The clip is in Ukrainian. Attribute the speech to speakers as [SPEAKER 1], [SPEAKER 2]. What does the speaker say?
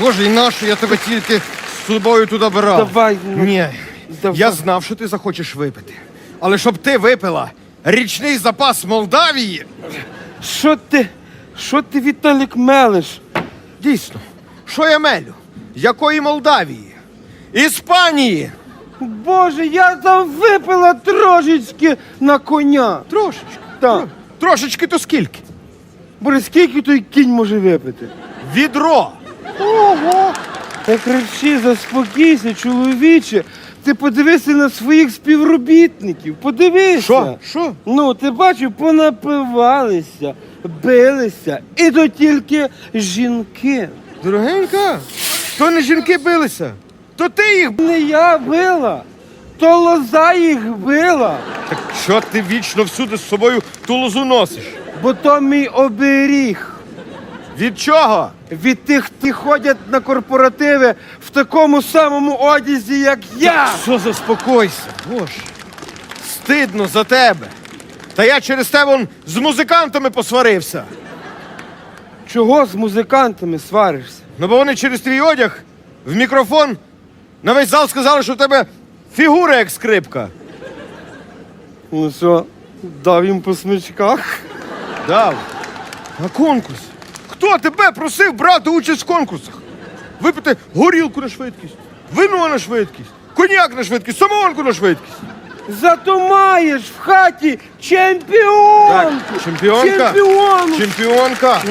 [SPEAKER 1] Боже, і нащо я тебе тільки з собою туди брав?
[SPEAKER 2] Давай, ну,
[SPEAKER 1] Ні.
[SPEAKER 2] давай.
[SPEAKER 1] Я знав, що ти захочеш випити. Але щоб ти випила річний запас Молдавії,
[SPEAKER 2] Що ти, що ти, Віталік, мелиш?
[SPEAKER 1] дійсно, що я мелю? Якої Молдавії? Іспанії!
[SPEAKER 2] Боже, я там випила трошечки на коня.
[SPEAKER 1] Трошечки.
[SPEAKER 2] Так.
[SPEAKER 1] Тро- Трошечки то скільки?
[SPEAKER 2] Боже, скільки той кінь може випити?
[SPEAKER 1] Відро.
[SPEAKER 2] Ого! Та кричи, заспокійся, чоловіче. Ти подивися на своїх співробітників. Подивися.
[SPEAKER 1] Що? Що?
[SPEAKER 2] Ну, ти бачив, понапивалися, билися. І то тільки жінки.
[SPEAKER 1] Дорогенька, то не жінки билися, то ти їх.
[SPEAKER 2] Не я била, то лоза їх била.
[SPEAKER 1] Так що ти вічно всюди з собою ту лозу носиш?
[SPEAKER 2] Бо то мій оберіг.
[SPEAKER 1] Від чого?
[SPEAKER 2] Від тих, хто ходять на корпоративи в такому самому одязі, як я.
[SPEAKER 1] Що заспокойся, Боже. Стидно за тебе. Та я через тебе он з музикантами посварився.
[SPEAKER 2] Чого з музикантами сваришся?
[SPEAKER 1] Ну бо вони через твій одяг в мікрофон на весь зал сказали, що в тебе фігура як скрипка.
[SPEAKER 2] Ну що, дав їм по смичках?
[SPEAKER 1] Дав. На конкурс. Хто тебе просив брати участь в конкурсах? Випити горілку на швидкість, вино на швидкість, коньяк на швидкість, самогонку на швидкість.
[SPEAKER 2] Зато маєш в хаті чемпіонку!
[SPEAKER 1] чемпіонка.
[SPEAKER 2] Чемпіонку!
[SPEAKER 1] Чемпіонка.